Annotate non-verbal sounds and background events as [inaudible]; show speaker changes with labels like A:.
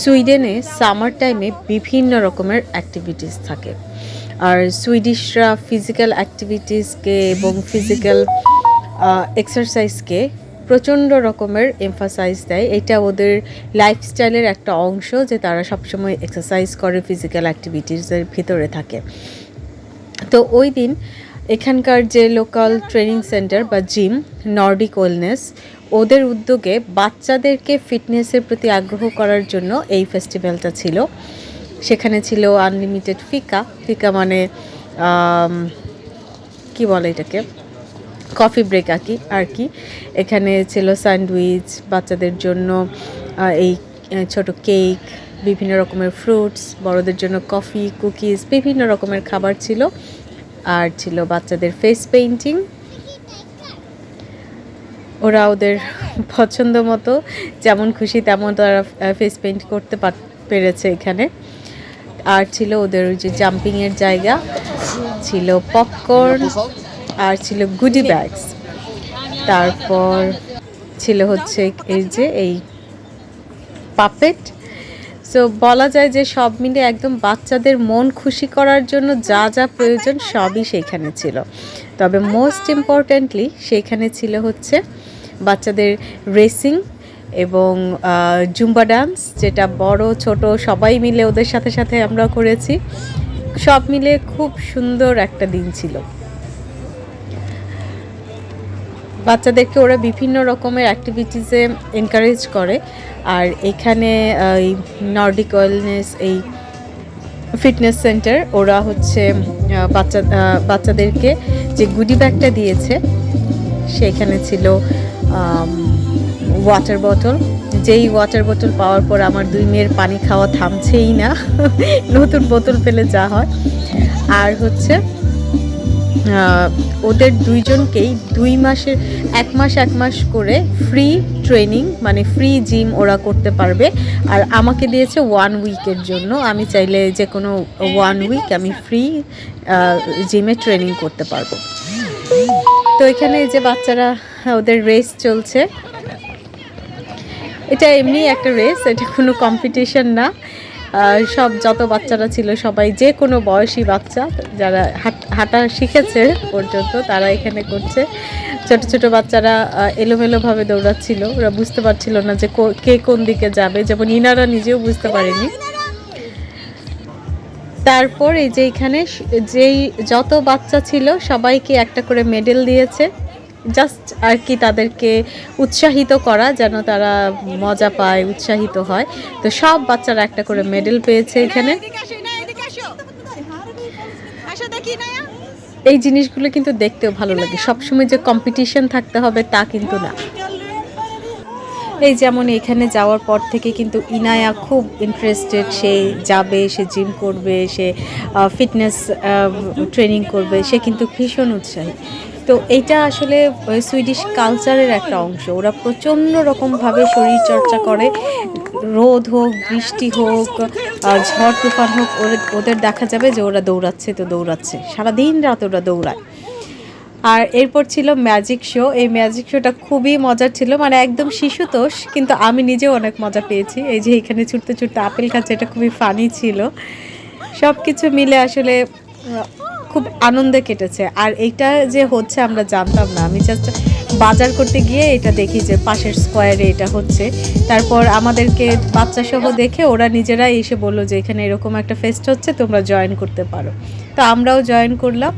A: সুইডেনে summer টাইমে বিভিন্ন রকমের অ্যাক্টিভিটিস থাকে। আর সুইডিশরা ফিজিক্যাল অ্যাক্টিভিটিসকে এবং ফিজিক্যাল এক্সারসাইজকে প্রচণ্ড রকমের এমফাসাইজ দেয়। এটা ওদের লাইফস্টাইলের একটা অংশ যে তারা সবসময় এক্সারসাইজ করে ফিজিক্যাল অ্যাক্টিভিটিসের ভিতরে থাকে। তো ওই দিন এখানকার যে লোকাল ট্রেনিং সেন্টার বা জিম নর্ডিক ওয়েলনেস ওদের উদ্যোগে বাচ্চাদেরকে ফিটনেসের প্রতি আগ্রহ করার জন্য এই ফেস্টিভ্যালটা ছিল। সেখানে ছিল আনলিমিটেড ফিকা। ফিকা মানে কি বলে এটাকে? কফি ব্রেক আর কি আর কি। এখানে ছিল স্যান্ডউইচ বাচ্চাদের জন্য এই ছোট কেক বিভিন্ন রকমের ফ্রুটস বড়দের জন্য কফি কুকিজ বিভিন্ন রকমের খাবার ছিল। আর ছিল বাচ্চাদের ফেস পেইন্টিং ওরা ওদের পছন্দ মতো, যেমন খুশি তেমন তারা ফেস পেইন্ট করতে পার- পেরেছে এখানে। আর ছিল ওদের ওই যে জাম্পিংয়ের জায়গা, ছিল পপকর্ন আর ছিল গুডি ব্যাগস তারপর ছিল হচ্ছে এই যে এই পাপেট সো বলা যায় যে সব মিলে একদম বাচ্চাদের মন খুশি করার জন্য যা যা প্রয়োজন সবই সেইখানে ছিল। তবে মোস্ট ইম্পর্ট্যান্টলি সেইখানে ছিল হচ্ছে বাচ্চাদের রেসিং এবং জুম্বা ডান্স যেটা বড়, ছোট সবাই মিলে ওদের সাথে সাথে আমরা করেছি। সব মিলে খুব সুন্দর একটা দিন ছিল। বাচ্চাদেরকে ওরা বিভিন্ন রকমের অ্যাক্টিভিটিসে এনকারেজ করে। আর এখানে এই নর্ডিক ওয়েলনেস এই ফিটনেস সেন্টার ওরা হচ্ছে বাচ্চা বাচ্চাদেরকে যে গুডি ব্যাগটা দিয়েছে, সেখানে ছিল ওয়াটার বোতল যেই ওয়াটার বোতল পাওয়ার পর আমার দুই মেয়ের পানি খাওয়া থামছেই না। [laughs] নতুন বোতল পেলে যা হয়। আর হচ্ছে ওদের দুইজনকেই দুই মাসের, এক মাস এক মাস করে ফ্রি ট্রেনিং মানে ফ্রি জিম ওরা করতে পারবে। আর আমাকে দিয়েছে ওয়ান উইকের জন্য। আমি চাইলে যে কোনো ওয়ান উইক আমি ফ্রি জিমে ট্রেনিং করতে পারব। তো এখানে যে বাচ্চারা, ওদের রেস চলছে। এটা এমনি একটা রেস এটা কোনো কম্পিটিশন না। সব, যত বাচ্চারা ছিল, সবাই যে কোনো বয়সী বাচ্চা, যারা হাট- হাঁটা শিখেছে পর্যন্ত, তারা এখানে করছে। ছোট ছোট বাচ্চারা এলোমেলোভাবে দৌড়াচ্ছিল। ওরা বুঝতে পারছিল না যে কো- কোন দিকে যাবে। যেমন ইনারা নিজেও বুঝতে পারেনি। তারপর এই যে এখানে যেই যত বাচ্চা ছিল, সবাইকে একটা করে মেডেল দিয়েছে। জাস্ট আর কি তাদেরকে উৎসাহিত করা, যেন তারা মজা পায়, উৎসাহিত হয়। তো সব বাচ্চারা একটা করে মেডেল পেয়েছে এখানে। এই জিনিসগুলো কিন্তু দেখতেও ভালো লাগে। সবসময় যে কম্পিটিশন থাকতে হবে তা কিন্তু না। এই যেমন এখানে যাওয়ার পর থেকে কিন্তু ইনায়া খুব ইন্টারেস্টেড সে যাবে সে জিম করবে সে ফিটনেস ট্রেনিং করবে সে কিন্তু ভীষণ উৎসাহী। তো এইটা আসলে সুইডিশ কালচারের একটা অংশ। ওরা প্রচণ্ড রকমভাবে শরীরচর্চা করে। রোদ হোক, বৃষ্টি হোক ঝড় তুফান হোক ওদের দেখা যাবে যে ওরা দৌড়াচ্ছে তো দৌড়াচ্ছে। সারাদিন রাত ওরা দৌড়ায়। আর এরপর ছিল ম্যাজিক শো। এই ম্যাজিক শোটা খুবই মজার ছিল। মানে একদম শিশুতোষ, কিন্তু আমি নিজেও অনেক মজা পেয়েছি। এই যে এখানে ছুটতে ছুটতে আপেল খাচ্ছে, এটা খুবই ফানি ছিল। সব কিছু মিলে আসলে খুব আনন্দে কেটেছে। আর এইটা যে হচ্ছে আমরা জানতাম না। আমি জাস্ট বাজার করতে গিয়ে এটা দেখি যে পাশের স্কোয়ারে এটা হচ্ছে। তারপর আমাদেরকে বাচ্চা সহ দেখে ওরা নিজেরাই এসে বলল যে এখানে এরকম একটা ফেস্ট হচ্ছে, তোমরা জয়েন করতে পারো। তো আমরাও জয়েন করলাম।